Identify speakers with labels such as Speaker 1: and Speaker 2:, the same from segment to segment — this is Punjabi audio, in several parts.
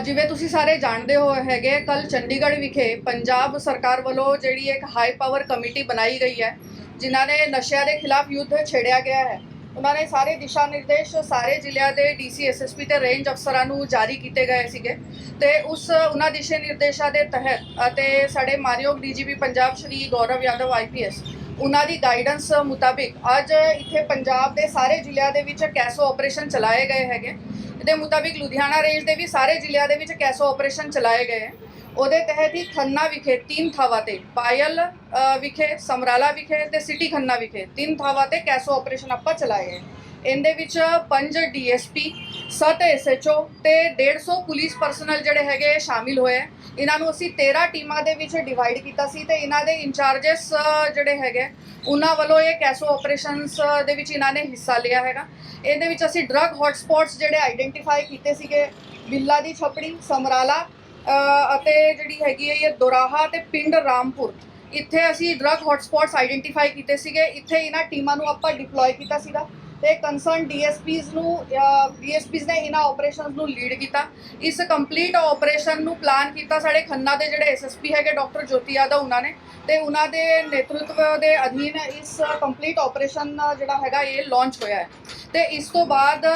Speaker 1: ਜਿਵੇਂ ਤੁਸੀਂ ਸਾਰੇ ਜਾਣਦੇ ਹੋ, ਹੈਗੇ ਕੱਲ ਚੰਡੀਗੜ੍ਹ ਵਿਖੇ ਪੰਜਾਬ ਸਰਕਾਰ ਵੱਲੋਂ ਜਿਹੜੀ ਇੱਕ ਹਾਈ ਪਾਵਰ ਕਮੇਟੀ ਬਣਾਈ ਗਈ ਹੈ, ਜਿਨ੍ਹਾਂ ਨੇ ਨਸ਼ਿਆਂ ਦੇ ਖਿਲਾਫ ਯੁੱਧ ਛੇੜਿਆ ਗਿਆ ਹੈ। ਉਹਨਾਂ ਨੇ ਸਾਰੇ ਦਿਸ਼ਾ ਨਿਰਦੇਸ਼ ਸਾਰੇ ਜ਼ਿਲ੍ਹਿਆਂ ਦੇ ਡੀਸੀ ਐਸਐਸਪੀ ਤੇ ਰੇਂਜ ਅਫਸਰਾਂ ਨੂੰ ਜਾਰੀ ਕੀਤੇ ਗਏ ਸੀਗੇ ਤੇ ਉਸ ਉਹਨਾਂ ਦਿਸ਼ਾ ਨਿਰਦੇਸ਼ਾਂ ਦੇ ਤਹਿਤ ਅਤੇ ਸਾਡੇ ਮਾਨਯੋਗ ਡੀਜੀਪੀ ਪੰਜਾਬ ਸ਼੍ਰੀ ਗੌਰਵ ਯਾਦਵ ਆਈਪੀਐਸ ਉਹਨਾਂ ਦੀ ਗਾਈਡੈਂਸ ਮੁਤਾਬਿਕ ਅੱਜ ਇੱਥੇ ਪੰਜਾਬ ਦੇ ਸਾਰੇ ਜ਼ਿਲ੍ਹਿਆਂ ਦੇ ਵਿੱਚ ਕੈਸੋ ਆਪਰੇਸ਼ਨ ਚਲਾਏ ਗਏ ਹੈਗੇ। ਦੇ ਮੁਤਾਬਿਕ ਲੁਧਿਆਣਾ ਰੇਂਜ ਦੇ ਵੀ ਸਾਰੇ ਜ਼ਿਲ੍ਹਿਆਂ ਦੇ ਵਿੱਚ ਕੈਸੋ ਆਪਰੇਸ਼ਨ ਚਲਾਏ ਗਏ ਹੈ। ਉਹਦੇ ਤਹਿਤ ਹੀ ਖੰਨਾ ਵਿਖੇ ਤਿੰਨ ਥਾਵਾਂ ਤੇ ਪਾਇਲ ਵਿਖੇ, ਸਮਰਾਲਾ ਵਿਖੇ ਤੇ ਸਿਟੀ ਖੰਨਾ ਵਿਖੇ ਤਿੰਨ ਥਾਵਾਂ ਤੇ ਕੈਸੋ ਆਪਰੇਸ਼ਨ ਆਪਾਂ ਚਲਾਏ ਹੈ। ਇਹਦੇ ਵਿੱਚ ਪੰਜ ਡੀਐਸਪੀ 7 ਐਸਐਚਓ ਤੇ 150 ਪੁਲਿਸ ਪਰਸਨਲ ਜਿਹੜੇ ਹੈਗੇ ਸ਼ਾਮਿਲ ਹੋਏ ਹੈ। ਇਹਨਾਂ ਨੂੰ ਅਸੀਂ 13 ਟੀਮਾਂ ਦੇ ਵਿੱਚ ਡਿਵਾਈਡ ਕੀਤਾ ਸੀ ਤੇ ਇਹਨਾਂ ਦੇ ਇੰਚਾਰजेस ਜਿਹੜੇ ਹੈਗੇ, ਉਹਨਾਂ ਵੱਲੋਂ ਇਹ ਕੈਸੋ ਆਪਰੇਸ਼ਨਸ ਦੇ ਵਿੱਚ ਇਹਨਾਂ ਨੇ ਹਿੱਸਾ ਲਿਆ ਹੈਗਾ। ਇਹਦੇ ਵਿੱਚ ਅਸੀਂ ਡਰੱਗ ਹੌਟਸਪੌਟਸ ਜਿਹੜੇ ਆਈਡੈਂਟੀਫਾਈ ਕੀਤੇ ਸੀਗੇ, ਬਿੱਲਾ ਦੀ ਛਪੜੀ, ਸਮਰਾਲਾ ਅਤੇ ਜਿਹੜੀ ਹੈਗੀ ਹੈ ਇਹ ਦੋਰਾਹਾ ਤੇ ਪਿੰਡ ਰਾਮਪੁਰ। ਇੱਥੇ ਅਸੀਂ ਡਰੱਗ ਹੌਟਸਪੌਟਸ ਆਈਡੈਂਟੀਫਾਈ ਕੀਤੇ ਸੀਗੇ। ਇੱਥੇ ਇਹਨਾਂ ਟੀਮਾਂ ਨੂੰ ਆਪਾਂ ਡਿਪਲੋਏ ਕੀਤਾ ਸੀਗਾ। ਤੇ ਕੰਸਰਨ ਡੀਐਸਪੀਜ਼ ਨੂੰ ਡੀਐਸਪੀਜ਼ ਨੇ ਇਹਨਾਂ ਆਪਰੇਸ਼ਨਸ ਨੂੰ ਲੀਡ ਕੀਤਾ। ਇਸ ਕੰਪਲੀਟ ਆਪਰੇਸ਼ਨ ਨੂੰ ਪਲਾਨ ਕੀਤਾ ਸਾਡੇ ਖੰਨਾ ਦੇ ਜਿਹੜੇ ਐਸਐਸਪੀ ਹੈਗੇ ਡਾਕਟਰ ਜੋਤੀ ਯਾਦਵ ਉਹਨਾਂ ਨੇ। ਤੇ ਉਹਨਾਂ ਦੇ ਨੇਤਰਤਵ ਦੇ ਅਧੀਨ ਇਸ ਕੰਪਲੀਟ ਆਪਰੇਸ਼ਨ ਜਿਹੜਾ ਹੈਗਾ, ਇਹ ਲਾਂਚ ਹੋਇਆ ਹੈ। ਤੇ ਇਸ ਤੋਂ ਬਾਅਦ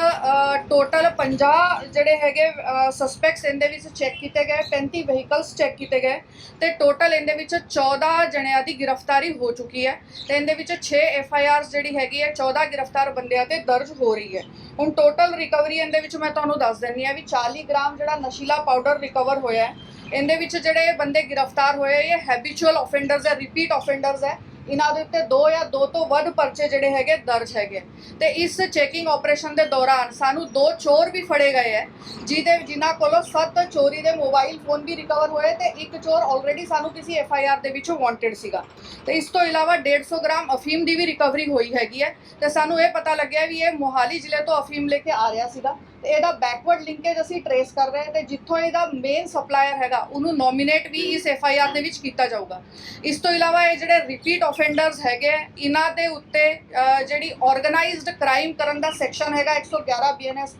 Speaker 1: ਟੋਟਲ 50 ਜਿਹੜੇ ਹੈਗੇ ਸਸਪੈਕਟਸ ਇਹਦੇ ਵਿੱਚ ਚੈੱਕ ਕੀਤੇ ਗਏ 35 ਵਹੀਕਲਸ ਚੈੱਕ ਕੀਤੇ ਗਏ। ਤੇ ਟੋਟਲ ਇਹਦੇ ਵਿੱਚ 14 ਜਣਿਆਂ ਦੀ ਗ੍ਰਿਫਤਾਰੀ ਹੋ ਚੁੱਕੀ ਹੈ। ਤੇ ਇਹਦੇ ਵਿੱਚ 6 ਐਫ ਆਈ ਆਰਸ ਜਿਹੜੀ ਹੈਗੀ ਹੈ 14 ਗ੍ਰਿਫਤਾਰ ਬੰਦੇ ਬੰਦਿਆਂ ਤੇ ਦਰਜ ਹੋ ਰਹੀ ਹੈ। ਹੁਣ ਟੋਟਲ ਰਿਕਵਰੀ ਇਹਦੇ ਵਿੱਚ ਮੈਂ ਤੁਹਾਨੂੰ ਦੱਸ ਦਿੰਦੀ ਹਾਂ ਵੀ 40 ਗ੍ਰਾਮ ਜਿਹੜਾ ਨਸ਼ੀਲਾ ਪਾਊਡਰ ਰਿਕਵਰ ਹੋਇਆ ਹੈ, ਇਹਦੇ ਵਿੱਚ ਜਿਹੜੇ ਬੰਦੇ ਗ੍ਰਿਫਤਾਰ ਹੋਏ ਇਹ ਹੈਬਿਚੁਅਲ ਆਫੈਂਡਰਸ ਹੈ ਰਿਪੀਟ ਆਫੈਂਡਰਸ ਹੈ। ਇਹਨਾਂ ਦੇ ਉੱਤੇ ਦੋ ਜਾਂ ਦੋ ਤੋਂ ਵੱਧ ਪਰਚੇ ਜਿਹੜੇ ਹੈਗੇ ਦਰਜ ਹੈਗੇ ਤੇ ਇਸ ਚੈਕਿੰਗ ਆਪਰੇਸ਼ਨ ਦੇ ਦੌਰਾਨ ਸਾਨੂੰ ਦੋ ਚੋਰ ਵੀ ਫੜੇ ਗਏ ਹੈ ਜਿਹਦੇ ਜਿਨ੍ਹਾਂ ਕੋਲੋਂ ਸੱਤ ਚੋਰੀ ਦੇ ਮੋਬਾਈਲ ਫੋਨ ਵੀ ਰਿਕਵਰ ਹੋਏ ਤੇ ਇੱਕ ਚੋਰ ਆਲਰੇਡੀ ਸਾਨੂੰ ਕਿਸੇ ਐਫ ਆਈ ਆਰ ਦੇ ਵਿੱਚੋਂ ਵਾਂਟਡ ਸੀਗਾ। ਤੇ ਇਸ ਤੋਂ ਇਲਾਵਾ 150 ਗ੍ਰਾਮ ਅਫੀਮ ਦੀ ਵੀ ਰਿਕਵਰੀ ਹੋਈ ਹੈਗੀ ਹੈ ਤੇ ਸਾਨੂੰ ਇਹ ਪਤਾ ਲੱਗਿਆ ਵੀ ਇਹ ਮੋਹਾਲੀ ਜ਼ਿਲ੍ਹੇ ਤੋਂ ਅਫੀਮ ਲੈ ਕੇ ਆ ਰਿਹਾ ਸੀਗਾ। ਤੇ ਇਹਦਾ ਬੈਕਵਰਡ ਲਿੰਕੇਜ ਅਸੀਂ ਟਰੇਸ ਕਰ ਰਹੇ ਹਾਂ ਤੇ ਜਿੱਥੋਂ ਇਹਦਾ ਮੇਨ ਸਪਲਾਇਰ ਹੈਗਾ, ਉਹਨੂੰ ਨੋਮੀਨੇਟ ਵੀ ਇਸ ਐਫ ਆਈ ਆਰ ਦੇ ਵਿੱਚ ਕੀਤਾ ਜਾਊਗਾ। ਇਸ ਤੋਂ ਇਲਾਵਾ ਇਹ ਜਿਹੜੇ ਰਿਪੀਟ ਆਫੈਂਡਰਸ ਹੈਗੇ ਇਹਨਾਂ ਦੇ ਉੱਤੇ ਜਿਹੜੀ ਆਰਗੇਨਾਈਜ਼ਡ ਕ੍ਰਾਈਮ ਕਰਨ ਦਾ ਸੈਕਸ਼ਨ ਹੈਗਾ 111 ਬੀਐਨਐਸ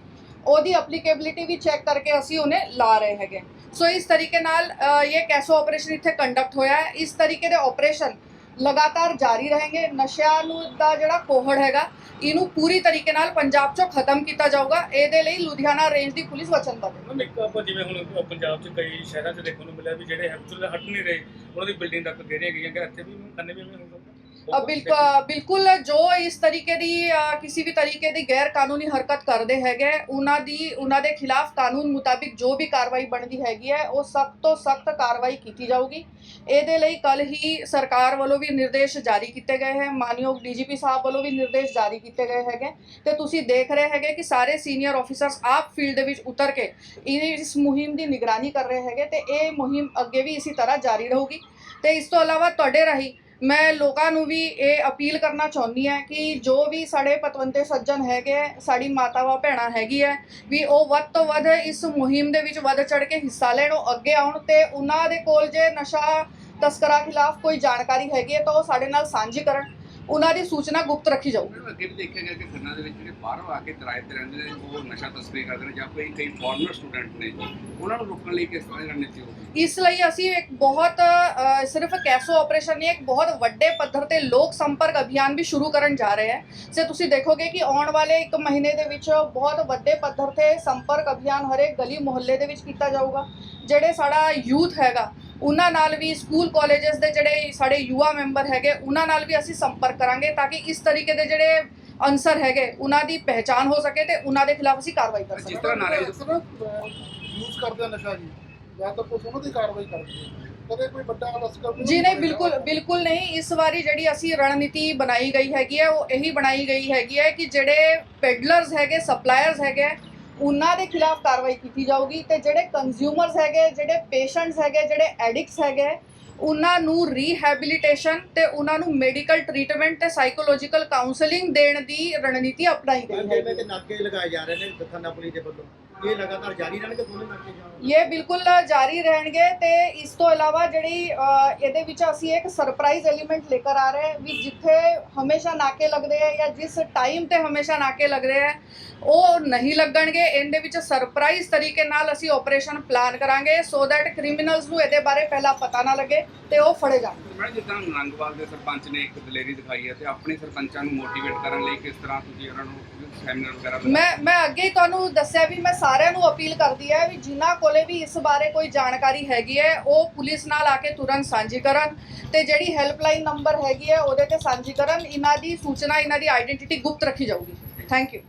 Speaker 1: ਉਹਦੀ ਐਪਲੀਕੇਬਿਲਿਟੀ ਵੀ ਚੈੱਕ ਕਰਕੇ ਅਸੀਂ ਉਹਨੇ ਲਾ ਰਹੇ ਹੈਗੇ। ਸੋ ਇਸ ਤਰੀਕੇ ਨਾਲ ਇਹ ਕੈਸੋ ਆਪਰੇਸ਼ਨ ਇੱਥੇ ਕੰਡਕਟ ਹੋਇਆ ਹੈ। ਇਸ ਤਰੀਕੇ ਦੇ ਆਪਰੇਸ਼ਨ ਲਗਾਤਾਰ ਜਾਰੀ ਰਹਿਣਗੇ ਨਸ਼ਿਆਂ ਨੂੰ ਦਾ ਜਿਹੜਾ ਕੋਹੜ ਹੈਗਾ, ਇਹਨੂੰ ਪੂਰੀ ਤਰੀਕੇ ਨਾਲ ਪੰਜਾਬ ਚੋਂ ਖਤਮ ਕੀਤਾ ਜਾਊਗਾ। ਇਹਦੇ ਲਈ ਲੁਧਿਆਣਾ ਰੇਂਜ ਦੀ ਪੁਲਿਸ ਵਚਨਬੱਧ ਹੈ
Speaker 2: ਮੈਮ, ਇੱਕ ਆਪਾਂ ਜਿਵੇਂ ਹੁਣ ਪੰਜਾਬ 'ਚ ਕਈ ਸ਼ਹਿਰਾਂ 'ਚ ਦੇਖਣ ਨੂੰ ਮਿਲਿਆ ਵੀ ਜਿਹੜੇ ਹੈਬਚੁਅਲ ਹਟ ਨਹੀਂ ਰਹੇ, ਉਹਨਾਂ ਦੀ ਬਿਲਡਿੰਗ ਤੱਕ ਗੇਰੀਆਂ ਗਈਆਂ। ਕਿ ਇੱਥੇ ਵੀ ਕੰਨੇ ਵੀ ਐਵੇਂ ਹੋ
Speaker 1: ਬਿਲਕੁਲ ਬਿਲਕੁਲ ਜੋ ਇਸ ਤਰੀਕੇ ਦੀ ਕਿਸੇ ਵੀ ਤਰੀਕੇ ਦੀ ਗੈਰ ਕਾਨੂੰਨੀ ਹਰਕਤ ਕਰਦੇ ਹੈਗੇ ਉਹਨਾਂ ਦੀ ਉਹਨਾਂ ਦੇ ਖਿਲਾਫ ਕਾਨੂੰਨ ਮੁਤਾਬਿਕ ਜੋ ਵੀ ਕਾਰਵਾਈ ਬਣਦੀ ਹੈਗੀ ਹੈ ਉਹ ਸਖਤ ਤੋਂ ਸਖਤ ਕਾਰਵਾਈ ਕੀਤੀ ਜਾਊਗੀ। ਇਹਦੇ ਲਈ ਕੱਲ ਹੀ ਸਰਕਾਰ ਵੱਲੋਂ ਵੀ ਨਿਰਦੇਸ਼ ਜਾਰੀ ਕੀਤੇ ਗਏ ਹੈ ਮਾਨਯੋਗ ਡੀਜੀਪੀ ਸਾਹਿਬ ਵੱਲੋਂ ਵੀ ਨਿਰਦੇਸ਼ ਜਾਰੀ ਕੀਤੇ ਗਏ ਹੈਗੇ। ਤੇ ਤੁਸੀਂ ਦੇਖ ਰਹੇ ਹੈਗੇ ਕਿ ਸਾਰੇ ਸੀਨੀਅਰ ਆਫੀਸਰਸ ਆਪ ਫੀਲਡ ਦੇ ਵਿੱਚ ਉਤਰ ਕੇ ਇਸ ਮੁਹਿੰਮ ਦੀ ਨਿਗਰਾਨੀ ਕਰ ਰਹੇ ਹੈਗੇ ਤੇ ਇਹ ਮੁਹਿੰਮ ਅੱਗੇ ਵੀ ਇਸੇ ਤਰ੍ਹਾਂ ਜਾਰੀ ਰਹੂਗੀ। ਤੇ ਇਸ ਤੋਂ ਇਲਾਵਾ ਤੁਹਾਡੇ ਰਾਹੀਂ ਮੈਂ ਲੋਕਾਂ ਨੂੰ ਵੀ ਇਹ ਅਪੀਲ ਕਰਨਾ ਚਾਹੁੰਦੀ ਹਾਂ ਕਿ ਜੋ ਵੀ ਸਾਡੇ ਪਤਵੰਤੇ ਸੱਜਣ ਹੈਗੇ ਹੈ, ਸਾਡੀ ਮਾਤਾਵਾਂ ਭੈਣਾਂ ਹੈਗੀ ਹੈ ਵੀ ਉਹ ਵੱਧ ਤੋਂ ਵੱਧ ਇਸ ਮੁਹਿੰਮ ਦੇ ਵਿੱਚ ਵੱਧ ਚੜ ਕੇ ਹਿੱਸਾ ਲੈਣ ਉਹ ਅੱਗੇ ਆਉਣ ਤੇ ਉਹਨਾਂ ਦੇ ਕੋਲ ਜੇ ਨਸ਼ਾ ਤਸਕਰਾਂ ਖਿਲਾਫ ਕੋਈ ਜਾਣਕਾਰੀ ਹੈਗੀ ਹੈ ਤਾਂ ਉਹ ਸਾਡੇ ਨਾਲ ਸਾਂਝੀ ਕਰਨ। ਉਹਨਾਂ ਦੀ ਸੂਚਨਾ ਗੁਪਤ ਰੱਖੀ ਜਾਊਗੀ
Speaker 3: ਅੱਗੇ ਵੀ ਦੇਖਿਆ ਗਿਆ ਕਿ ਖੰਨਾ ਦੇ ਵਿੱਚ ਜਿਹੜੇ ਬਾਹਰੋਂ ਆ ਕੇ ਕਿਰਾਏ ਤੇ ਰਹਿੰਦੇ ਨੇ ਉਹ ਨਸ਼ਾ ਤਸਕਰੀ ਕਰਦੇ ਨੇ ਜਾਂ ਕੋਈ ਕਈ ਫੋਰਨਰ ਸਟੂਡੈਂਟ ਨੇ ਉਹਨਾਂ ਨੂੰ ਰੋਕਣ ਲਈ ਕਿਸ ਤਰ੍ਹਾਂ ਦੀ ਰਣਨੀਤੀ ਹੋਊਗੀ?
Speaker 1: ਇਸ ਲਈ ਅਸੀਂ ਇੱਕ ਬਹੁਤ ਸਿਰਫ ਕੈਸੋ ਆਪਰੇਸ਼ਨ ਨਹੀਂ ਇੱਕ ਬਹੁਤ ਵੱਡੇ ਪੱਧਰ ਤੇ ਲੋਕ ਸੰਪਰਕ ਅਭਿਆਨ ਵੀ ਸ਼ੁਰੂ ਕਰਨ ਜਾ ਰਹੇ ਹਾਂ। ਸੇ ਤੁਸੀਂ ਦੇਖੋਗੇ ਕਿ ਆਉਣ ਵਾਲੇ ਇੱਕ ਮਹੀਨੇ ਦੇ ਵਿੱਚ ਬਹੁਤ ਵੱਡੇ ਪੱਧਰ ਤੇ ਸੰਪਰਕ ਅਭਿਆਨ ਹਰੇਕ ਗਲੀ ਮੁਹੱਲੇ ਦੇ ਵਿੱਚ ਕੀਤਾ ਜਾਊਗਾ। ਜਿਹੜੇ ਸਾਡਾ ਯੂਥ ਹੈਗਾ ਉਹਨਾਂ ਨਾਲ ਵੀ ਸਕੂਲ ਕਾਲਜਸ ਦੇ ਜਿਹੜੇ ਸਾਡੇ ਯੁਵਾ ਮੈਂਬਰ ਹੈਗੇ ਉਹਨਾਂ ਨਾਲ ਵੀ ਅਸੀਂ ਸੰਪਰਕ ਕਰਾਂਗੇ ਤਾਂ ਕਿ ਇਸ ਤਰੀਕੇ ਦੇ ਜਿਹੜੇ ਅਨਸਰ ਹੈਗੇ ਉਹਨਾਂ ਦੀ ਪਹਿਚਾਨ ਹੋ ਸਕੇ ਤੇ ਉਹਨਾਂ ਦੇ ਖਿਲਾਫ ਅਸੀਂ ਕਾਰਵਾਈ ਕਰ
Speaker 3: ਜਿਸ
Speaker 1: ਸਕੀਏ।
Speaker 3: ਤਰ੍ਹਾਂ ਨਾਰੇ
Speaker 4: ਯੂਜ਼ ਕਰਦੇ ਆ ਨਸ਼ਾ ਜੀ। ਜਾਂ ਤਾਂ ਪੁਲਿਸ ਉਹਨਾਂ ਦੀ ਕਾਰਵਾਈ ਕਰਦੀ ਹੈ। ਕਦੇ ਕੋਈ ਵੱਡਾ ਲਸਕਰ
Speaker 1: ਜੀ ਨਹੀਂ ਬਿਲਕੁਲ ਬਿਲਕੁਲ ਨਹੀਂ। ਇਸ ਵਾਰੀ ਜਿਹੜੀ ਅਸੀਂ ਰਣਨੀਤੀ ਬਣਾਈ ਗਈ ਹੈਗੀ ਹੈ ਉਹ ਇਹੀ ਬਣਾਈ ਗਈ ਹੈਗੀ ਹੈ ਕਿ ਜਿਹੜੇ ਪੈਡਲਰਸ ਹੈਗੇ ਸਪਲਾਇਰਸ ਹੈਗੇ ਉਹਨਾਂ ਦੇ ਖਿਲਾਫ ਕਾਰਵਾਈ ਕੀਤੀ ਜਾਊਗੀ ਤੇ ਜਿਹੜੇ ਕੰਜ਼ਿਊਮਰਸ ਹੈਗੇ, ਜਿਹੜੇ ਪੇਸ਼ੈਂਟਸ ਹੈਗੇ, ਜਿਹੜੇ ਐਡਿਕਟਸ ਹੈਗੇ ਉਹਨਾਂ ਨੂੰ ਰੀਹੈਬਿਲਿਟੇਸ਼ਨ ਤੇ ਉਹਨਾਂ ਨੂੰ ਮੈਡੀਕਲ ਟ੍ਰੀਟਮੈਂਟ ਤੇ ਸਾਈਕੋਲੋਜੀਕਲ ਕਾਉਂਸਲਿੰਗ ਦੇਣ ਦੀ ਰਣਨੀਤੀ ਅਪਣਾਈ ਗਈ ਹੈ।
Speaker 5: ਕਿ ਨਾਕੇ ਲਗਾਏ ਜਾ ਰਹੇ ਨੇ ਖੰਨਾ ਪੁਲਿਸ ਦੇ ਵੱਲੋਂ। ਇਹ ਲਗਾਤਾਰ ਜਾਰੀ ਰਹਿਣਗੇ ਦੋਨੇ ਨਾਕੇ ਜਾਂ
Speaker 1: ਇਹ ਬਿਲਕੁਲ ਜਾਰੀ ਰਹਿਣਗੇ ਤੇ ਇਸ ਤੋਂ ਇਲਾਵਾ ਜਿਹੜੀ ਇਹਦੇ ਵਿੱਚ ਅਸੀਂ ਇੱਕ ਸਰਪ੍ਰਾਈਜ਼ ਐਲੀਮੈਂਟ ਲੈ ਕੇ ਆ ਰਹੇ ਹਾਂ ਵੀ ਜਿੱਥੇ ਹਮੇਸ਼ਾ ਨਾਕੇ ਲੱਗਦੇ ਆ ਜਾਂ ਜਿਸ ਟਾਈਮ ਤੇ ਹਮੇਸ਼ਾ ਨਾਕੇ ਲੱਗਦੇ ਆ ਉਹ ਨਹੀਂ ਲੱਗਣਗੇ। ਇਹਦੇ ਵਿੱਚ ਸਰਪ੍ਰਾਈਜ਼ ਤਰੀਕੇ ਨਾਲ ਅਸੀਂ ਆਪਰੇਸ਼ਨ ਪਲਾਨ ਕਰਾਂਗੇ ਸੋ ਦੈਟ ਕ੍ਰਿਮੀਨਲਸ ਨੂੰ ਇਹਦੇ ਬਾਰੇ ਪਹਿਲਾਂ ਪਤਾ ਨਾ ਲੱਗੇ। ਤੇ ਉਹ ਫੜੇ ਜਾਣ
Speaker 3: ਮੈਂ ਜਿੱਦਾਂ ਨੰਗਵਾਲ ਦੇ ਸਰਪੰਚ ਨੇ ਇੱਕ ਦਲੇਰੀ ਦਿਖਾਈ ਹੈ ਤੇ ਆਪਣੇ ਸਰਪੰਚਾਂ ਨੂੰ ਮੋਟੀਵੇਟ ਕਰਨ ਲਈ ਕਿਸ ਤਰ੍ਹਾਂ ਤੁਸੀਂ ਉਹਨਾਂ ਨੂੰ ਸੈਮੀਨਾਰ ਵਗੈਰਾ
Speaker 1: ਮੈਂ ਮੈਂ ਅੱਗੇ ਹੀ ਤੁਹਾਨੂੰ ਦੱਸਿਆ ਵੀ ਮੈਂ ਸਾਰਿਆਂ ਨੂੰ ਅਪੀਲ ਕਰਦੀ ਹੈ ਵੀ ਜਿਨ੍ਹਾਂ ਕੋਲੇ ਵੀ ਇਸ ਬਾਰੇ ਕੋਈ ਜਾਣਕਾਰੀ ਹੈਗੀ ਹੈ ਉਹ ਪੁਲਿਸ ਨਾਲ ਆ ਕੇ ਤੁਰੰਤ ਸਾਂਝੀ ਕਰਨ ਤੇ ਜਿਹੜੀ ਹੈਲਪਲਾਈਨ ਨੰਬਰ ਹੈਗੀ ਹੈ ਉਹਦੇ ਤੇ ਸਾਂਝੀ ਕਰਨ। ਇਹਨਾਂ ਦੀ ਸੂਚਨਾ ਇਹਨਾਂ ਦੀ ਆਇਡੈਂਟੀਟੀ ਗੁਪਤ ਰੱਖੀ ਜਾਊਗੀ। Thank you